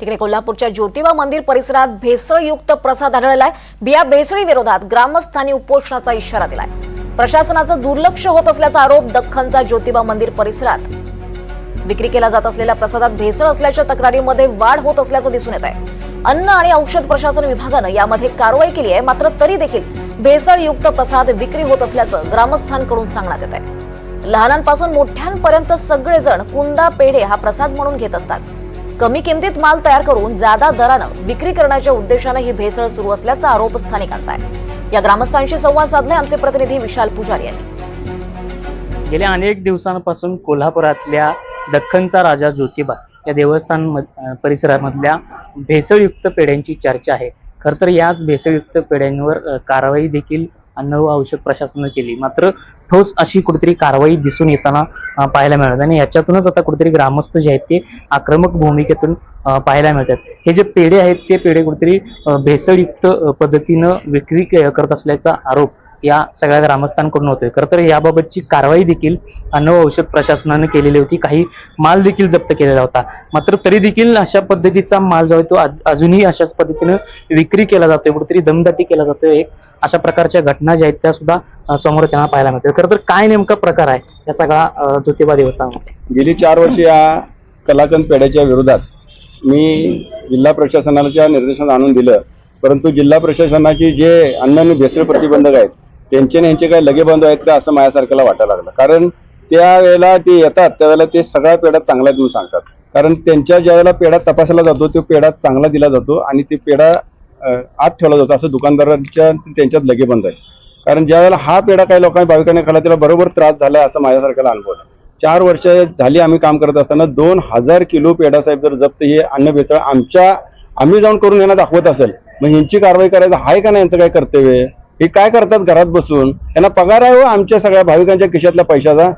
तिकडे कोल्हापूरच्या ज्योतिबा मंदिर परिसरात भेसळयुक्त प्रसाद आढळलाय. बिया भेसळी विरोधात ग्रामस्थांनी उपोषणाचा इशारा दिलाय. प्रशासनाचं दुर्लक्ष होत असल्याचा आरोप दख्खनचा ज्योतिबा मंदिर परिसरात. विक्री केला जात असलेल्या प्रसादात भेसळ असल्याच्या तक्रारीमध्ये वाढ होत असल्याचं दिसून येत आहे अन्न आणि औषध प्रशासन विभागानं यामध्ये कारवाई केली आहे मात्र तरी देखील भेसळयुक्त प्रसाद विक्री होत असल्याचं ग्रामस्थांकडून सांगण्यात येत आहे लहानांपासून मोठ्यांपर्यंत सगळेजण कुंदा पेढे हा प्रसाद म्हणून घेत असतात. कमी किमतीत माल तयार करून जादा दरानं विक्री करण्याच्या उद्देशानं ही भेसळ सुरू असल्याचा आरोप स्थानिकांचा आहे. या ग्रामस्थांशी संवाद साधले आमचे प्रतिनिधी विशाल पुजारी यांनी. गेल्या अनेक दिवसांपासून कोल्हापुरातल्या दख्खनचा राजा ज्योतिबा या देवस्थान परिसरामधल्या भेसळयुक्त पेढ्यांची चर्चा आहे. खरं तर याच भेसळयुक्त पेढ्यांवर कारवाई देखील अन्न व औषध प्रशासनानं केली. मात्र ठोस अशी कुठेतरी कारवाई दिसून येताना पाहायला मिळतात. आणि याच्यातूनच आता कुठेतरी ग्रामस्थ जे आहेत ते आक्रमक भूमिकेतून पाहायला मिळतात. हे जे पेढे आहेत ते पेढे कुठेतरी भेसळयुक्त पद्धतीनं विक्री करत असल्याचा आरोप या सगळ्या ग्रामस्थांकडून होतोय. खरं तर याबाबतची कारवाई देखील अन्न औषध प्रशासनाने केलेली होती. काही माल देखील जप्त केलेला होता. मात्र तरी देखील अशा पद्धतीचा माल जो आहे तो अजूनही अशाच पद्धतीनं विक्री केला जातोय. कुठेतरी दमदाटी केला जातोय. एक अशा प्रकारच्या घटना ज्या आहेत त्या सुद्धा समोर त्यांना पाहायला मिळतात खरं तर काय नेमका प्रकार आहे? या सगळा ज्योतिबा देवस्थानामध्ये. गेली चार वर्ष या कलाकंद पेढ्याच्या विरोधात मी जिल्हा प्रशासनाच्या निर्देशात आणून दिलं. परंतु जिल्हा प्रशासनाची जे अन्न आणि भेसळ प्रतिबंधक आहेत त्यांचे आणि यांचे काही लगेबंधू आहेत का असं माझ्यासारख्याला वाटायला लागलं. कारण त्यावेळेला ते येतात त्यावेळेला ते सगळ्या पेढ्या चांगल्या देऊन सांगतात. कारण त्यांच्या ज्या वेळेला पेढा तपासला जातो तो पेढा चांगला दिला जातो आणि ते पेढा आत ठेवला जातो. असं दुकानदारांच्या त्यांच्यात लगेबंध आहे कारण ज्यावेळेला हा पेढा काही लोकांनी भाविकांनी खाला त्याला बरोबर त्रास झाला असं माझ्यासारख्याला अनुभव आहे. चार वर्ष झाली आम्ही काम करत असताना दोन हजार किलो पेढा साहेब जर जप्त हे अन्न भेसळ आमच्या आम्ही जाऊन करून यांना दाखवत असेल. मग यांची कारवाई करायचं आहे का नाही यांचं काय कर्तव्य हे काय करतात घरात बसून? त्यांना पगार आहे हो आमच्या सगळ्या भाविकांच्या खिशातल्या पैशाचा.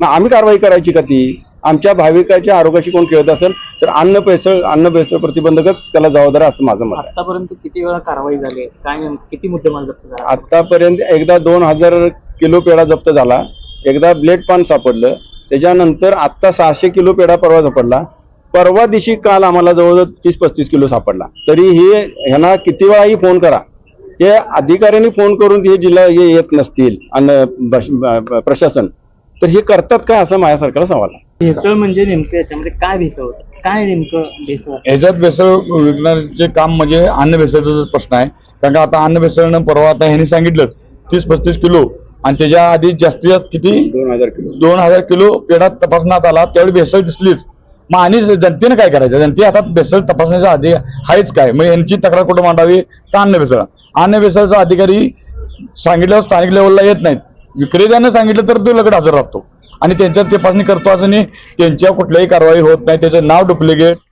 मग आम्ही कारवाई करायची का ती? आमच्या भाविकाच्या आरोग्याशी कोण खेळत असेल तर अन्न भेसळ अन्न भेसळ प्रतिबंधकच त्याला जबाबदार आहे असं माझं मत आतापर्यंत किती वेळा कारवाई झाली? काय किती मुद्देमाल जप्त झाला? आतापर्यंत एकदा दोन हजार किलो पेढा जप्त झाला. एकदा ब्लेड पान सापडलं. त्याच्यानंतर आत्ता सहाशे किलो पेढा परवा सापडला. परवा दिवशी काल आम्हाला जवळजवळ तीस पस्तीस किलो सापडला. तरी हे ह्यांना किती वेळाही फोन करा. हे अधिकाऱ्यांनी फोन करून हे जिल्हा हे येत नसतील अन्न प्रशासन तर हे करतात का असं माझ्यासारख्याला सवाल आहे. भेसळ म्हणजे नेमकं याच्यामध्ये काय भेसळ होतं? काय नेमकं भेसळ? ह्याच्यात भेसळ विकण्याचे काम म्हणजे अन्न भेसळचा प्रश्न आहे कारण का आता अन्न भेसळनं परवा आता ह्यांनी सांगितलंच तीस पस्तीस किलो आणि त्याच्या आधी जास्तीत जास्त किती? दोन हजार किलो. दोन हजार किलो पेढा तपासण्यात आला त्यावेळी भेसळ दिसलीच. मग आणि जनतेनं काय करायचं? जनते आता भेसळ तपासण्याच्या आधी आहेच काय? मग यांची तक्रार कुठं मांडावी? तर अन्न भेसळ? अन्न व्यवसायाचा अधिकारी सांगितल्यावर स्थानिक लेवलला येत नाहीत. विक्रेत्यानं सांगितलं तर तो लगड हजर राहतो. आणि त्यांच्यात तपासणी करतो असं नाही. त्यांच्या कुठल्याही कारवाई होत नाही. त्याचं नाव डुप्लिकेट.